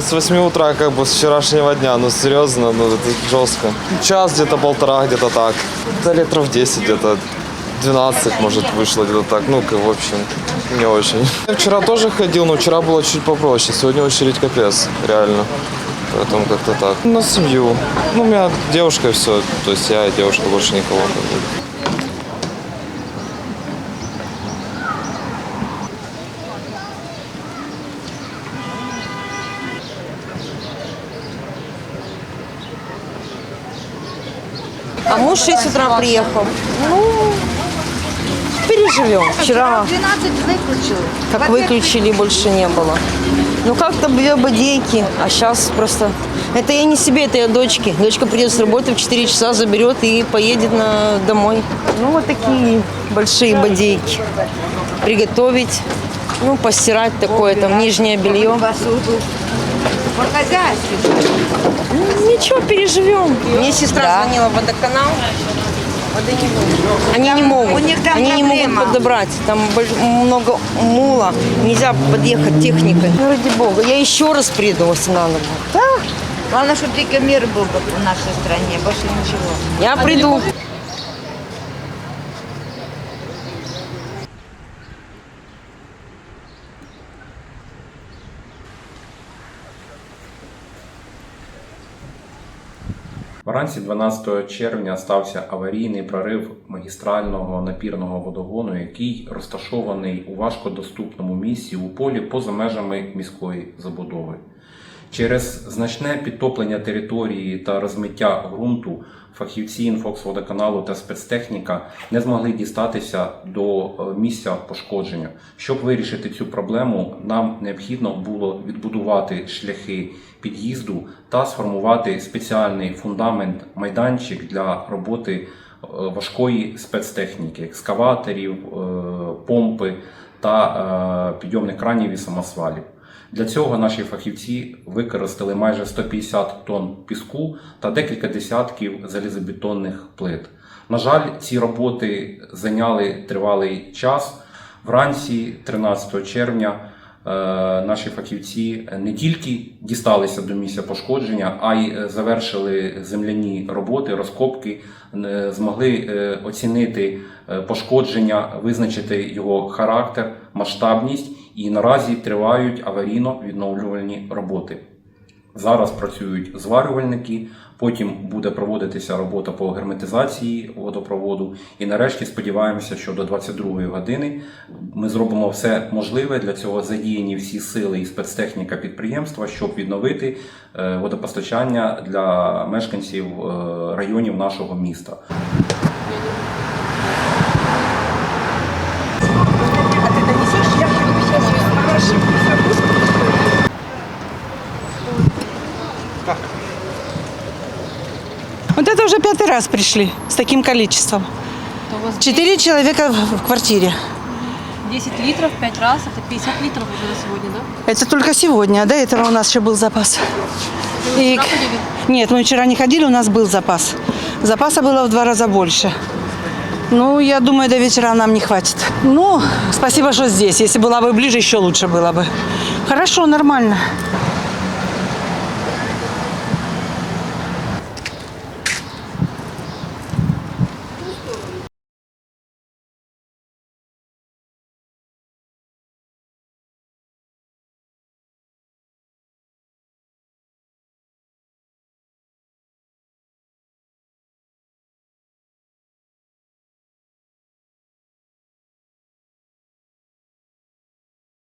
С 8 утра, как бы с вчерашнего дня, ну серьезно, ну это жестко. Час где-то, полтора где-то так. Да литров 10 где-то. 12, может, вышло где-то так. Ну, в общем, не очень. Я вчера тоже ходил, но вчера было чуть попроще. Сегодня очередь капец, реально. Поэтому как-то так. На семью. Ну, у меня девушка и все. То есть я и девушка, больше никого. А муж в 6 утра приехал. Ну, переживем. Вчера 12 выключил. как выключили, больше не было. Ну как-то две бодейки, а сейчас просто... Это я не себе, это я дочке. Дочка придет с работы в 4 часа, заберет и поедет на... домой. Ну вот такие большие бодейки. Приготовить, ну постирать такое, там нижнее белье. По хозяйству. Ну, Ничего, переживем. Мне сестра Да. звонила в водоканал. Воды не будет. Они не могут. у них там Они не могут проблема. подобрать. Там больш- много мула. Нельзя подъехать техникой. Ну, ради бога. Я еще раз приду, если надо будет. Да. Главное, чтобы только мир был бы в нашей стране, больше ничего. Я приду. Вранці 12 червня стався аварійний прорив магістрального напірного водогону, який розташований у важкодоступному місці у полі поза межами міської забудови. Через значне підтоплення території та розмиття ґрунту фахівці інфоксводоканалу та спецтехніка не змогли дістатися до е, місця пошкодження. Щоб вирішити цю проблему, нам необхідно було відбудувати шляхи під'їзду та сформувати спеціальний фундамент майданчик для роботи е, важкої спецтехніки, екскаваторів, е, помпи та підйомних кранів і самосвалів. Для цього наші фахівці використали майже 150 тонн піску та декілька десятків залізобетонних плит. На жаль, ці роботи зайняли тривалий час. Вранці, 13 червня, е, наші фахівці не тільки дісталися до місця пошкодження, а й е, завершили земляні роботи, розкопки, е, змогли оцінити пошкодження, визначити його характер, масштабність і наразі тривають аварійно-відновлювальні роботи. Зараз працюють зварювальники, потім буде проводитися робота по герметизації водопроводу. І нарешті сподіваємося, що до 22 години ми зробимо все можливе для цього задіяні всі сили і спецтехніка підприємства, щоб відновити е, водопостачання для мешканців е, районів нашого міста. Уже пятый раз пришли с таким количеством. Четыре человека в квартире. 10 литров 5 раз, это 50 литров уже на сегодня, да? Это только сегодня, а до этого у нас еще был запас. И-? Нет, мы вчера не ходили, у нас был запас. Запаса было в два раза больше. Ну, я думаю, до вечера нам не хватит. Ну, спасибо, что здесь. Если была бы ближе, еще лучше было бы. Хорошо, нормально.